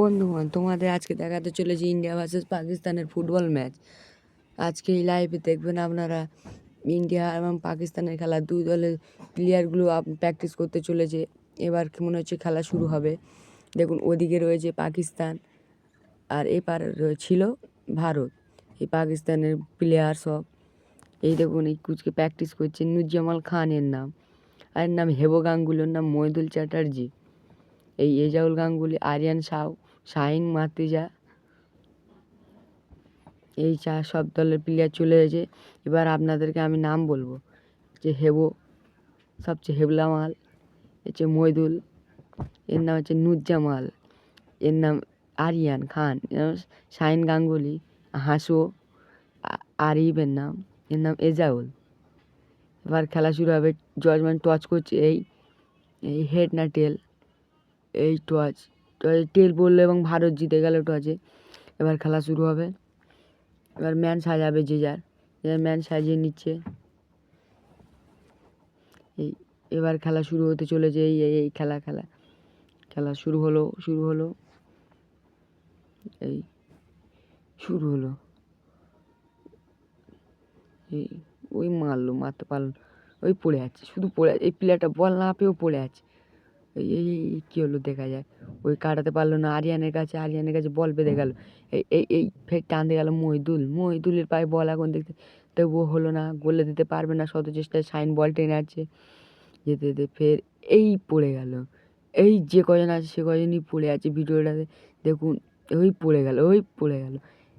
বন্ধুগণ তোমাদের আজকে দেখাতে চলেছে ইন্ডিয়া ভার্সেস পাকিস্তানের ফুটবল ম্যাচ। আজকে এই লাইভে দেখবেন আপনারা ইন্ডিয়া এবং পাকিস্তানের খেলা, দুই দলের প্লেয়ারগুলো প্র্যাকটিস করতে চলেছে। এবার মনে হচ্ছে খেলা শুরু হবে? দেখুন, ওদিকে রয়েছে পাকিস্তান আর এপারে ছিল ভারত। এই পাকিস্তানের প্লেয়ার সব। এই দেখুন, এই কুচকে প্র্যাকটিস করছে নুজ্জামাল খানের নাম। আর নাম হেবো গাঙ্গুলির নাম মহিদুল চ্যাটার্জি। এই এজাউল গাঙ্গুলি, আরিয়ান সাউ শাহিন মাতিজা। এই চা সব দলের প্লেয়ার চলে এসেছে। এবার আপনাদেরকে আমি নাম বলব। যে হেবো, সবচেয়ে হেবলা মাল হচ্ছে মইদুল। এর নাম হচ্ছে নুজ্জামাল। এর নাম আরিয়ান খান। এর নাম শাহিন গাঙ্গুলি, হাসো, আ- আরিফের নাম। এর নাম এজাউল। এবার খেলা শুরু হবে। জজম্যান টচ করছে এই এই হেড না টেল, এই টচ। টেল পড়ল এবং ভারত জিতে গেল টচে এবার খেলা শুরু হবে। এবার ম্যান সাজাবে যে যার। এবার ম্যান সাজিয়ে নিচ্ছে। এই, এবার খেলা শুরু হতে চলেছে। এই এই এই খেলা খেলা। খেলা শুরু হলো শুরু হলো। এই, শুরু হলো। এই, ওই মারলো, মারতে পারল ওই পড়ে আছে। শুধু পড়ে এই প্লেয়ারটা বল না পেয়েও পড়ে আছে। এই এই এই এই কী হলো দেখা যায় ওই কাটাতে পারল না আরিয়ানের কাছে আরিয়ানের কাছে বল বেঁধে গেল। এই এই এই ফের টানতে গেল মহিদুল মহিদুলের পায়ে বল এখন দেখতে তবুও হলো না গোলে দিতে পারবে না শত চেষ্টায় সাইন বল টেনে আছে যেতে যেতে ফের এই পড়ে গেল। এই যে কজন আছে সে কজনই পড়ে আছে ভিডিওটাতে। দেখুন ওই পড়ে গেল ওই পড়ে গেল।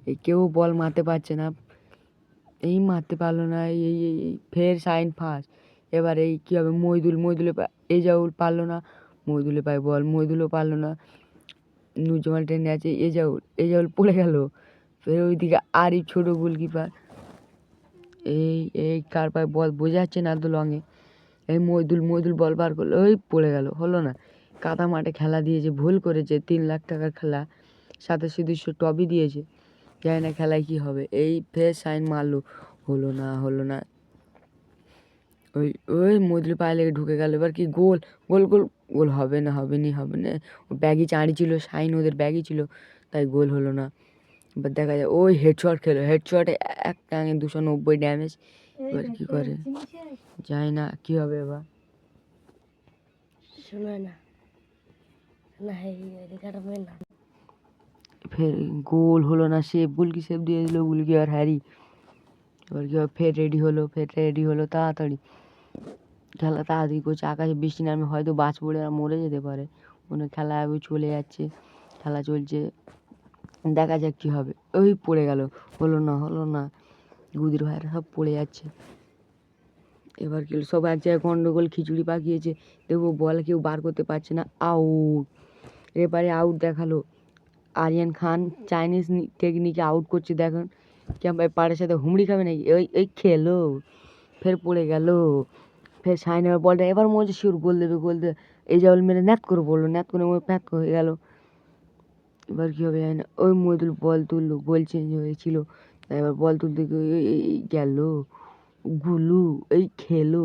এই কেউ বল মারতে পারছে না। এই মারতে পারল না এই এই এই এই ফের সাইন ফার্স্ট এবার এই কী হবে মইদুল মইদুলে এজাউল পারল না মইদুলে পায় বল মইদুলও পারল না। নুজমাল ট্রেনে আছে এজাউল এজাউল পড়ে গেল। ফের ওইদিকে আরিফ ছোটো গোলকিপার। এই এই, কার পায়ে বল, বোঝা যাচ্ছে না তো লঙে। এই মইদুল মইদুল বল বার করল ওই পড়ে গেল, হলো না। কাদা মাঠে খেলা দিয়েছে, ভুল করেছে, তিন লাখ টাকার খেলা সাথে দুশো টবই দিয়েছে। জানি না খেলায় কী হবে। এই ফের সাইন মারলো, হলো না হলো না। ওই ওই মদলি পায়ে লেগে ঢুকে গেল। এবার কি গোল গোল গোল গোল হবে না হবে নি হবে না। ব্যাগই চাঁড়ি ছিল সাইন ওদের ব্যাগই ছিল তাই গোল হলো না। এবার দেখা যায় ওই হেডশট খেলো। হেডশটে এক টাঙে দুশো নব্বই ড্যামেজ এবার কী করে? জানি না কী হবে এবার? ফের গোল হলো না সেফ সেভ গুলকি সেভ দিয়ে দিল গুলকি আর হ্যারি। এবার কি হবে? ফের রেডি হলো ফের রেডি হলো তাড়াতাড়ি। খেলা তাড়াতাড়ি করছে। আকাশে বৃষ্টি নামে হয়তো বাজ পড়ে আর মরে যেতে পারে। মনে খেলা চলে যাচ্ছে। খেলা চলছে। দেখা যাক কী হবে। ওই পড়ে গেল। হলো না হলো না। গুদির ভাইরা সব পড়ে যাচ্ছে। এবার কি সব এক জায়গায় গন্ডগোল, খিচুড়ি পাকিয়েছে। দেখব বল কেউ বার করতে পারছে না। আউট এবারে আউট দেখাল। আরিয়ান খান চাইনিজ টেকনিকে আউট করছে। দেখুন। কেমন পাড়ের সাথে হুমড়ি খাবে নাকি? ওই ওই খেলো। ফের পড়ে গেল। ফের সাইনের বলটা, এবার মনে হচ্ছে শিওর গোল দেবে গোল দেবে এই জাউল মেরে ন্যাত করে বলল, ন্যাত করে ওই প্যাত হয়ে গেল। এবার কী হবে জানি না। ওই মহিদুল বল তুললো, গোল চেঞ্জ হয়েছিল। এবার বল তুলতে এই গেল, গুলু, এই খেলো।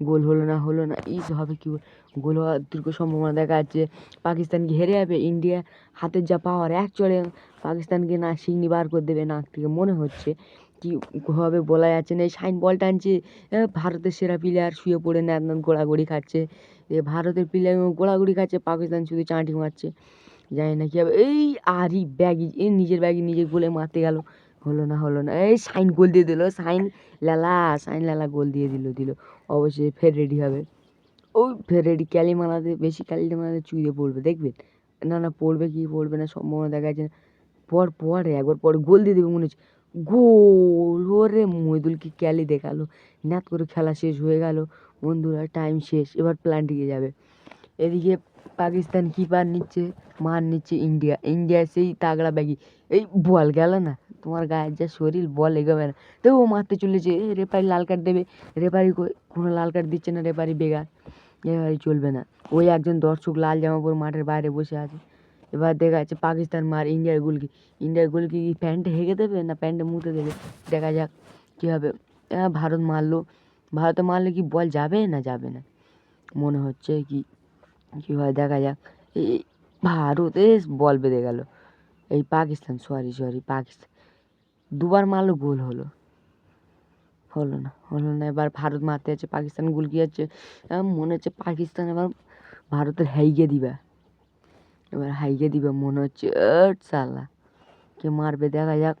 গোল হলো না হলো না, এই হবে কি গোল হওয়ার দীর্ঘ সম্ভাবনা দেখা যাচ্ছে। পাকিস্তানকে হেরে যাবে? ইন্ডিয়া হাতের যা পাওয়ার এক চড়ে পাকিস্তানকে না সিগনি বার করে দেবে নাক থেকে মনে হচ্ছে। কি হবে বলা যাচ্ছে না। এই সাইন বল টানছে ভারতের সেরা প্লেয়ার শুয়ে পড়ে না, একদম গোড়াগড়ি খাচ্ছে। এ ভারতের প্লেয়ার গোড়াগড়ি খাচ্ছে, পাকিস্তান শুধু চাঁটি মারছে। জানি না কী হবে। এই আরই ব্যাগি এই নিজের ব্যাগি নিজে গোলে মারতে গেল। হলো না হলো না। এই সাইন গোল দিয়ে দিল, সাইন লালা সাইন লালা গোল দিয়ে দিল দিল। অবশ্যই ফের রেডি হবে। ওই ফের রেডি ক্যালি মারাতে, বেশি ক্যালি মারাতে চুইয়ে পড়বে দেখবেন না না, পড়বে কি পড়বে না, সম্ভাবনা দেখা যাচ্ছে না। পর পরে, একবার পরে গোল দিয়ে দেবে মনে হচ্ছে। গোল, ওরে মইদুল ক্যালি দেখাল। ন্যাত করে খেলা শেষ হয়ে গেল। বন্ধুরা টাইম শেষ। এবার প্ল্যান প্ল্যান্টিকে যাবে। এদিকে পাকিস্তান কিপার নিচ্ছে, মার নিচ্ছে ইন্ডিয়া। ইন্ডিয়া সেই তাগড়া ব্যাগি। এই বল গেল না। তোমার গায়ের যা শরীর, বল এগোবে না। তো ও মারতে চলেছে। এ রেফারি লাল কার্ড দেবে। কই- কোনো লাল কার্ড দিচ্ছে না রেফারি বেগার রেফারি চলবে না। ওই একজন দর্শক লাল জামা পরে মাঠের বাইরে বসে আছে। এবার দেখা যাচ্ছে পাকিস্তান মার ইন্ডিয়ার গোলকি ইন্ডিয়ার গোলকি কি প্যান্টে হেগে দেবে না প্যান্টে মুতে দেবে? দেখা যাক কী হবে। আহ, ভারত মারলো। ভারতে মারলে কি বল যাবে না যাবে না? মনে হচ্ছে কি কী হয় দেখা যাক। এই ভারত এ বল বেঁধে গেল। এই পাকিস্তান সরি সরি পাকিস্তান। দুবার মারলো গোল হলো। হলো না হলো না। এবার ভারত মারতে যাচ্ছে পাকিস্তান গোল কি যাচ্ছে মনে হচ্ছে পাকিস্তান এবার ভারতের হাইগে দিবা। এবার হাইগে দিবে, মনে হচ্ছে সালা কে মারবে, দেখা যাক।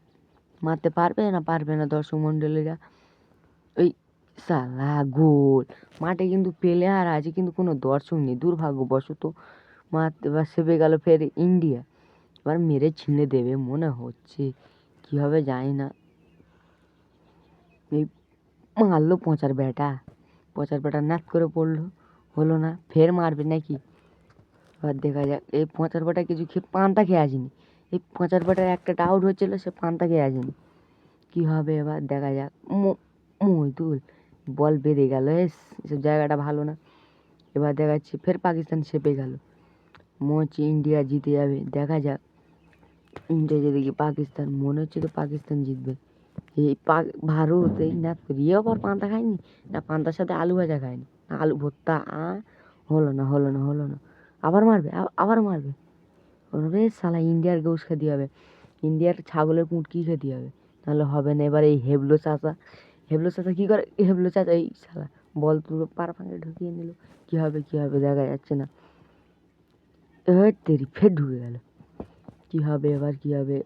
মারতে পারবে না পারবে না দর্শক মণ্ডলীরা। ওই সালা গোল। মাঠে কিন্তু পেলে আর আছে, কিন্তু কোনো দর্শক নেই। দুর্ভাগ্যবশত মারতে এবার সেবে গেল ফের ইন্ডিয়া। এবার মেরে ছিঁড়ে দেবে, মনে হচ্ছে। কী হবে জানি না। এই মারলো পচার ব্যাটা। পচার ব্যাটা নাচ করে পড়ল। হলো না। ফের মারবে নাকি? এবার দেখা যাক, এই পচার ব্যাটা কিছু খেয়ে পান্তা খেয়ে আসেনি। এই পচার ব্যাটার একটা ডাউট হচ্ছিল, সে পান্তা খেয়ে আসেনি। কী হবে এবার, দেখা যাক। মইদুল, বল বেঁধে গেল, এস, এসব জায়গাটা ভালো না। এবার দেখা যাচ্ছে ফের পাকিস্তান সেপে গেল। মনে হচ্ছে ইন্ডিয়া জিতে যাবে। দেখা যাক। ইন্ডিয়া জিতে কি পাকিস্তান, মনে হচ্ছে তো পাকিস্তান জিতবে। এই পাক ভারত, এই না, রিও আবার পান্তা খায়নি? না, পান্তার সাথে আলু ভাজা খায়নি? আলু ভর্তা, আ, হলো না হলো না হলো না। আবার মারবে আবার মারবে। রে সালা ইন্ডিয়ার গোস খেতে হবে। ইন্ডিয়ার ছাগলের পুঁটকি খেতে হবে। নাহলে হবে না এবার এই হেবলো চাচা। হেবলো চাচা কী করে? হেবলো চাচা, এই সালা বল তুলো পার ফাঁকে ঢুকিয়ে নিল। কী হবে কী হবে, দেখা যাচ্ছে না। এবার তেরি ফের ঢুকে গেল। কী হবে এবার, কী হবে?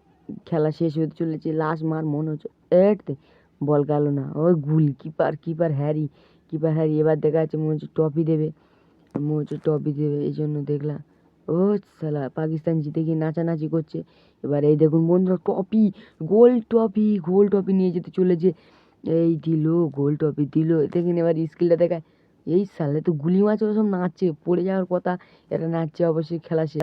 খেলা শেষ হতে চলেছে লাস্ট মার মনে হচ্ছে। এটতে বল গেল না। ওই goalkeeper keeper Harry keeper Harry, এবার দেখা যাচ্ছে মনে হচ্ছে ট্রফি দেবে। হচ্ছে ট্রফি দেবে, এই জন্য দেখলাম। ও সালা পাকিস্তান জিতে গিয়ে নাচানাচি করছে। এবার এই দেখুন বন্ধুরা, trophy, goal trophy goal trophy নিয়ে যেতে চলেছে। এই দিল, গোল ট্রফি দিল। দেখেন এবার স্কিলটা দেখায়। এই সালে তো গুলি মাছ ওসব সব নাচছে, পড়ে যাওয়ার কথা। এটা নাচছে, অবশ্যই খেলা শেষ।